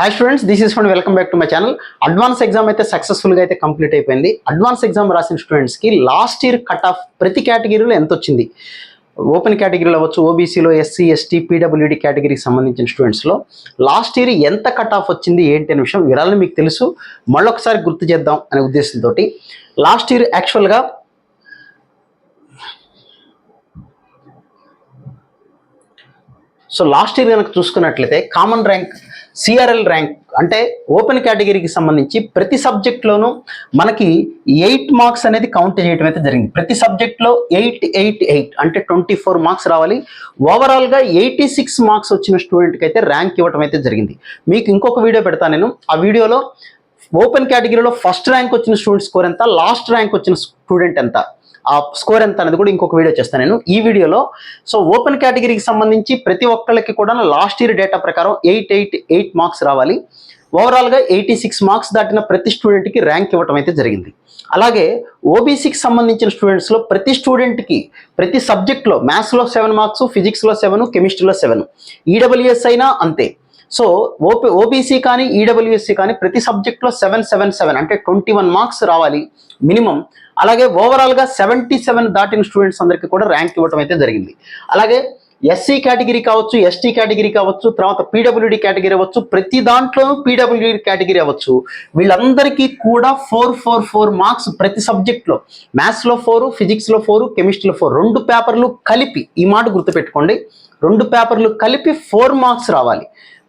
Hi students this is fund welcome back to my channel advance exam అయితే సక్సెస్ఫుల్గా అయితే complete అయిపోయింది. Advance exam రాసిన స్టూడెంట్స్కి లాస్ట్ ఇయర్ కట్ ఆఫ్ ప్రతి కేటగిరీలో ఎంత వచ్చింది? ఓపెన్ కేటగిరీలో అవ్వచ్చు ఓబీసీలో ఎస్సీ ఎస్టీ పీడబ్ల్యూడీ కేటగిరీకి సంబంధించిన స్టూడెంట్స్లో లాస్ట్ ఇయర్ ఎంత కట్ ఆఫ్ వచ్చింది ఏంటి అనే విషయం వివరాలను మీకు తెలుసు. మళ్ళొకసారి గుర్తు చేద్దాం అనే ఉద్దేశంతో లాస్ట్ ఇయర్ యాక్చువల్గా సో లాస్ట్ ఇయర్ కనుక చూసుకున్నట్లయితే కామన్ ర్యాంక్ సిఆర్ఎల్ ర్యాంక్ అంటే ఓపెన్ కేటగిరీకి సంబంధించి ప్రతి సబ్జెక్ట్లోనూ మనకి ఎయిట్ మార్క్స్ అనేది కౌంట్ చేయడం అయితే జరిగింది. ప్రతి సబ్జెక్ట్లో ఎయిట్ ఎయిట్ ఎయిట్ అంటే ట్వంటీ ఫోర్ మార్క్స్ రావాలి. ఓవరాల్గా ఎయిటీ సిక్స్ మార్క్స్ వచ్చిన స్టూడెంట్కి అయితే ర్యాంక్ ఇవ్వడం అయితే జరిగింది. మీకు ఇంకొక వీడియో పెడతాను నేను. ఆ వీడియోలో ఓపెన్ కేటగిరీలో ఫస్ట్ ర్యాంక్ వచ్చిన స్టూడెంట్ స్కోర్ ఎంత లాస్ట్ ర్యాంక్ వచ్చిన స్టూడెంట్ ఎంత? ఆ స్కోర్ ఎంత అనేది కూడా ఇంకొక వీడియో చేస్తాను నేను. ఈ వీడియోలో సో ఓపెన్ కేటగిరీకి సంబంధించి ప్రతి ఒక్కళ్ళకి కూడా లాస్ట్ ఇయర్ డేటా ప్రకారం ఎయిట్ ఎయిట్ ఎయిట్ మార్క్స్ రావాలి. ఓవరాల్గా ఎయిటీ సిక్స్ మార్క్స్ దాటిన ప్రతి స్టూడెంట్కి ర్యాంక్ ఇవ్వటం అయితే జరిగింది. అలాగే ఓబీసీకి సంబంధించిన స్టూడెంట్స్లో ప్రతి స్టూడెంట్కి ప్రతి సబ్జెక్ట్లో మ్యాథ్స్లో సెవెన్ మార్క్స్ ఫిజిక్స్లో సెవెన్ కెమిస్ట్రీలో సెవెన్. ఈడబ్ల్యూఎస్ అయినా అంతే. సో ఓపీ ఓబీసీ కానీ ఈడబ్ల్యూఎస్సీ కానీ ప్రతి సబ్జెక్ట్లో సెవెన్ సెవెన్ సెవెన్ అంటే ట్వంటీ వన్ మార్క్స్ రావాలి మినిమం. అలాగే ఓవరాల్గా సెవెంటీ సెవెన్ దాటిన స్టూడెంట్స్ అందరికీ కూడా ర్యాంక్ ఇవ్వడం అయితే జరిగింది. అలాగే ఎస్సీ కేటగిరీ కావచ్చు ఎస్టీ కేటగిరీ కావచ్చు తర్వాత పీడబ్ల్యూడి కేటగిరీ అవ్వచ్చు ప్రతి దాంట్లోనూ పీడబ్ల్యూడి కేటగిరీ అవ్వచ్చు. వీళ్ళందరికీ కూడా ఫోర్ ఫోర్ ఫోర్ మార్క్స్ ప్రతి సబ్జెక్ట్లో మ్యాథ్స్లో ఫోర్ ఫిజిక్స్లో ఫోర్ కెమిస్ట్రీలో ఫోర్ రెండు పేపర్లు కలిపి ఈ మాట గుర్తుపెట్టుకోండి. రెండు పేపర్లు కలిపి ఫోర్ మార్క్స్ రావాలి.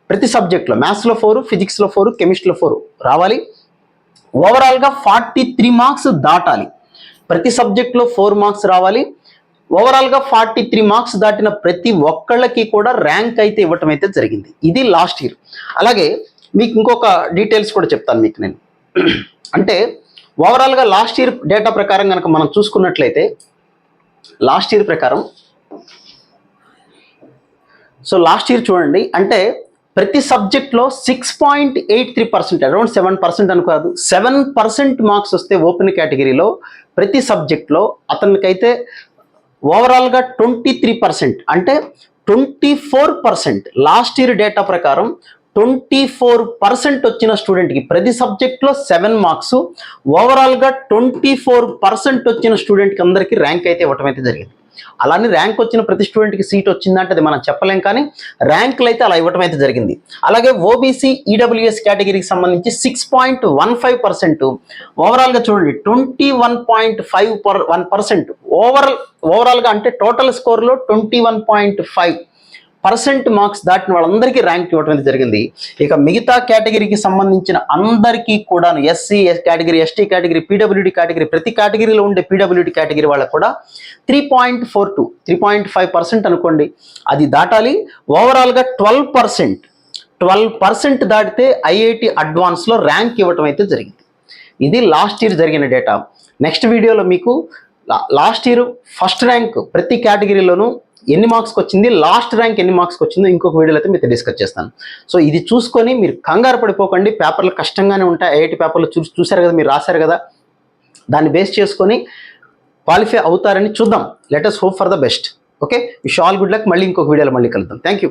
ప్రతి సబ్జెక్ట్లో మ్యాథ్స్లో ఫోర్ ఫిజిక్స్లో ఫోర్ కెమిస్ట్రీలో ఫోర్ రావాలి. ఓవరాల్గా ఫార్టీ త్రీ మార్క్స్ దాటాలి. ప్రతి సబ్జెక్ట్లో ఫోర్ మార్క్స్ రావాలి. ఓవరాల్గా ఫార్టీ త్రీ మార్క్స్ దాటిన ప్రతి ఒక్కళ్ళకి కూడా ర్యాంక్ అయితే ఇవ్వటం అయితే జరిగింది. ఇది లాస్ట్ ఇయర్ అలాగే మీకు ఇంకొక డీటెయిల్స్ కూడా చెప్తాను మీకు నేను. అంటే ఓవరాల్గా లాస్ట్ ఇయర్ డేటా ప్రకారం కనుక మనం చూసుకున్నట్లయితే లాస్ట్ ఇయర్ ప్రకారం సో లాస్ట్ ఇయర్ చూడండి అంటే ప్రతి సబ్జెక్ట్లో six point eight three percent around seven percent అనుకోదు seven percent marks వస్తే ఓపెన్ కేటగిరీలో ప్రతి సబ్జెక్ట్లో అతనికైతే ఓవరాల్గా ట్వంటీ త్రీ పర్సెంట్ అంటే twenty four percent last year data ప్రకారం ట్వంటీ ఫోర్ పర్సెంట్ వచ్చిన స్టూడెంట్కి ప్రతి సబ్జెక్ట్లో సెవెన్ మార్క్స్ ఓవరాల్గా ట్వంటీ ఫోర్ పర్సెంట్ వచ్చిన స్టూడెంట్కి అందరికీ ర్యాంక్ అయితే ఇవ్వటం అయితే జరిగింది. అలానే ర్యాంక్ వచ్చిన ప్రతి స్టూడెంట్కి సీట్ వచ్చిందంటే అది మనం చెప్పలేం కానీ ర్యాంకులు అయితే అలా ఇవ్వటం అయితే జరిగింది. అలాగే ఓబీసీ ఈడబ్ల్యూఎస్ కేటగిరీకి సంబంధించి six point one five percent ఓవరాల్గా చూడండి twenty one point five per one percent overall ఓవరాల్గా అంటే total స్కోర్లో twenty one point five percent marks దాటిన వాళ్ళందరికీ ర్యాంక్ ఇవ్వడం జరిగింది. ఇక మిగతా కేటగిరీకి సంబంధించిన అందరికీ కూడా SC category ST category PWD category ప్రతి కేటగిరీలో ఉండే పీడబ్ల్యూడి కేటగిరీ వాళ్ళకు కూడా three point four two three point five percent అనుకోండి. అది దాటాలి. ఓవరాల్గా ట్వెల్వ్ పర్సెంట్ ట్వెల్వ్ పర్సెంట్ దాటితే ఐఐటి అడ్వాన్స్లో ర్యాంక్ ఇవ్వటం అయితే జరిగింది. ఇది లాస్ట్ ఇయర్ జరిగిన డేటా. నెక్స్ట్ వీడియోలో మీకు లాస్ట్ ఇయర్ ఫస్ట్ ర్యాంక్ ప్రతి కేటగిరీలోనూ ఎన్ని మార్క్స్కి వచ్చింది? లాస్ట్ ర్యాంక్ ఎన్ని మార్క్స్కి వచ్చిందో ఇంకొక వీడియోలో అయితే మీతో డిస్కస్ చేస్తాను. సో ఇది చూసుకొని మీరు కంగారు పడిపోకండి. పేపర్లు కష్టంగానే ఉంటాయి. ఐఐటి పేపర్లు చూ చూశారు కదా మీరు రాశారు కదా. దాన్ని బేస్ చేసుకొని క్వాలిఫై అవుతారని చూద్దాం. Let us hope for the best okay wish all good luck మళ్ళీ ఇంకొక వీడియోలో మళ్ళీ కలుద్దాం. Thank you